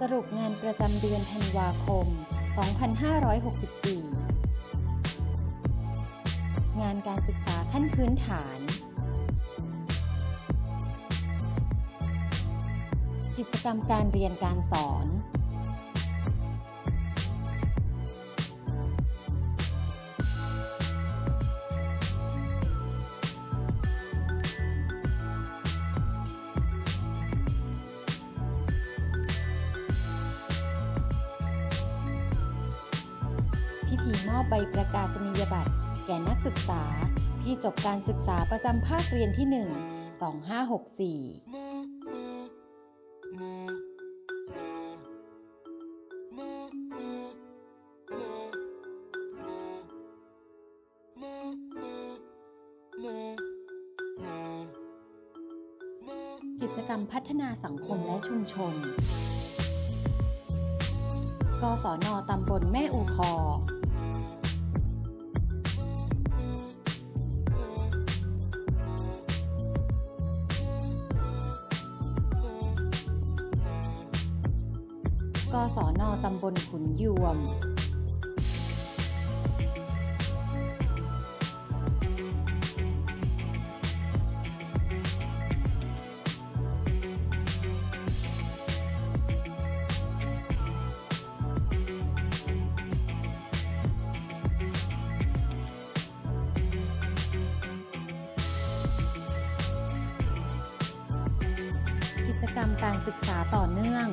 สรุปงานประจำเดือนธันวาคม 2564 งานการศึกษาขั้นพื้นฐาน กิจกรรมการเรียนการสอน มอบใบประกาศนียบัตร แก่นักศึกษา ที่จบการศึกษาประจำภาคเรียนที่ 1 2564กิจกรรมพัฒนาสังคมและชุมชน กศนตำบลแม่อูคอ กศนตำบลขุนยวม กิจกรรมการศึกษาต่อเนื่อง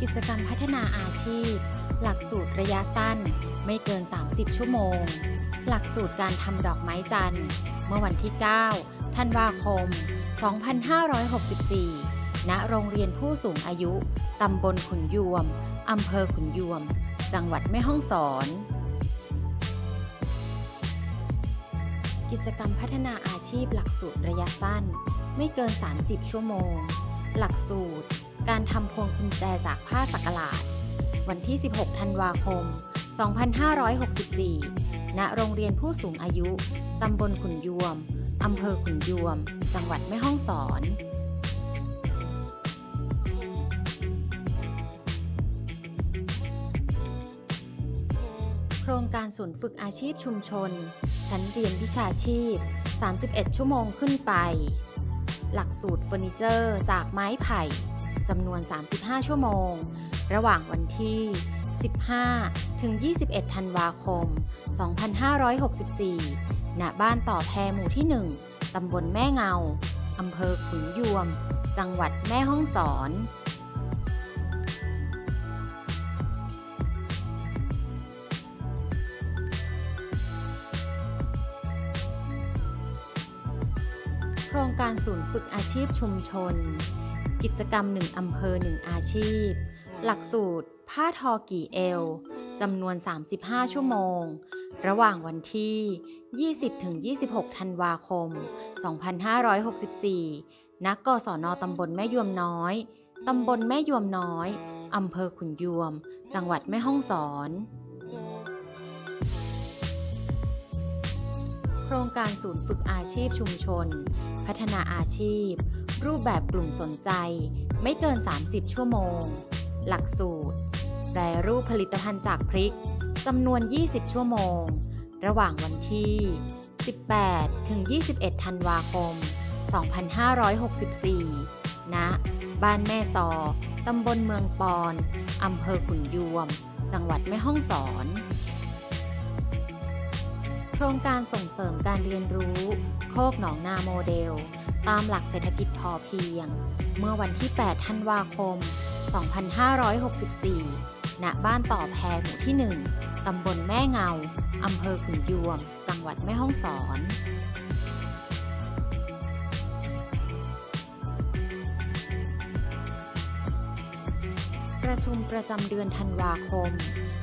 กิจกรรมพัฒนาอาชีพ หลักสูตรระยะสั้น ไม่เกิน 30 ชั่วโมง หลักสูตรการทำดอกไม้จันทร์ เมื่อวันที่ 9 ธันวาคม 2564 ณ โรงเรียนผู้สูงอายุ ตำบลขุนยวม อำเภอขุนยวม จังหวัดแม่ฮ่องสอน กิจกรรมพัฒนาอาชีพหลักสูตรระยะสั้น ไม่เกิน 30 ชั่วโมง หลักสูตร การทำพวงกุญแจจากผ้าสักหลาด วันที่ 16 ธันวาคม 2564 ณ โรงเรียนผู้สูงอายุ ตำบลขุนยวม อำเภอขุนยวม จังหวัดแม่ฮ่องสอนโครงการศูนย์ฝึกอาชีพชุมชน ชั้นเรียนวิชาชีพ 31 ชั่วโมงขึ้นไป หลักสูตรเฟอร์นิเจอร์ จากไม้ไผ่ จำนวน 35 ชั่วโมง ระหว่างวันที่ 15 ถึง 21 ธันวาคม 2564 ณ บ้านต่อแพหมู่ที่ 1 ตำบลแม่เงา อำเภอขุนยวม จังหวัดแม่ฮ่องสอนโครงการศูนย์ฝึกอาชีพชุมชน กิจกรรม 1 อำเภอ 1 อาชีพ หลักสูตร ผ้าทอกี่เอวจำนวน 35 ชั่วโมง ระหว่างวันที่ 20-26 ธันวาคม 2564 ณ กศนตำบลแม่ยวมน้อย ตำบลแม่ยวมน้อย อำเภอขุนยวม จังหวัดแม่ฮ่องสอน ครงการศูนย์ฝึกอาชีพชุมชน พัฒนาอาชีพ รูปแบบกลุ่มสนใจ ไม่เกิน 30 ชั่วโมง หลักสูตร แปรรูปผลิตภัณฑ์จากพริกจำนวน 20 ชั่วโมง ระหว่างวันที่ 18 ถึง 21 ธันวาคม 2564 ณ บ้านแม่ซอ ตำบลเมืองปอน อำเภอขุนยวม จังหวัดแม่ฮ่องสอน ครงการส่งเสริมการเรียนรู้ โคกหนองนาโมเดล ตามหลักเศรษฐกิจพอเพียง เมื่อวันที่ 8 ธันวาคม 2564 ณ บ้านต่อแพหมู่ที่ 1 ตำบลแม่เงา อำเภอขุนยวม จังหวัดแม่ฮ่องสอนประชุมประจำเดือนธันวาคม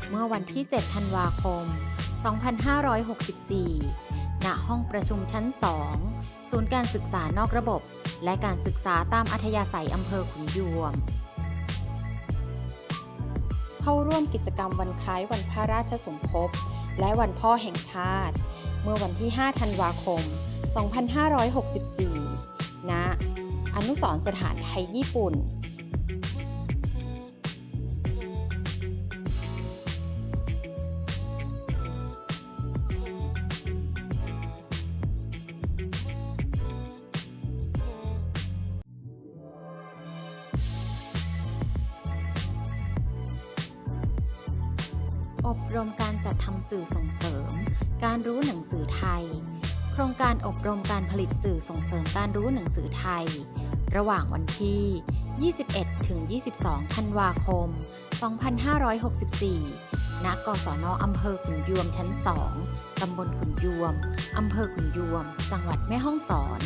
เมื่อวันที่ 7 ธันวาคม 2564 2564 ณ ห้องประชุมชั้น 2 ศูนย์การศึกษานอกระบบ และการศึกษาตามอัธยาศัยอำเภอขุนยวม เข้าร่วมกิจกรรมวันคล้ายวันพระราชสมภพ และวันพ่อแห่งชาติ เมื่อวันที่ 5 ธันวาคม 2564 ณ อนุสรสถานไทยญี่ปุ่น อบรมการจัดทำสื่อส่งเสริม การรู้หนังสือไทย โครงการอบรมการผลิตสื่อส่งเสริมการรู้หนังสือไทย ระหว่างวันที่ 21 ถึง 22 ธันวาคม 2564 ณ กศนอำเภอขุนยวมชั้น 2 ตำบลขุนยวม อำเภอขุนยวม จังหวัดแม่ฮ่องสอน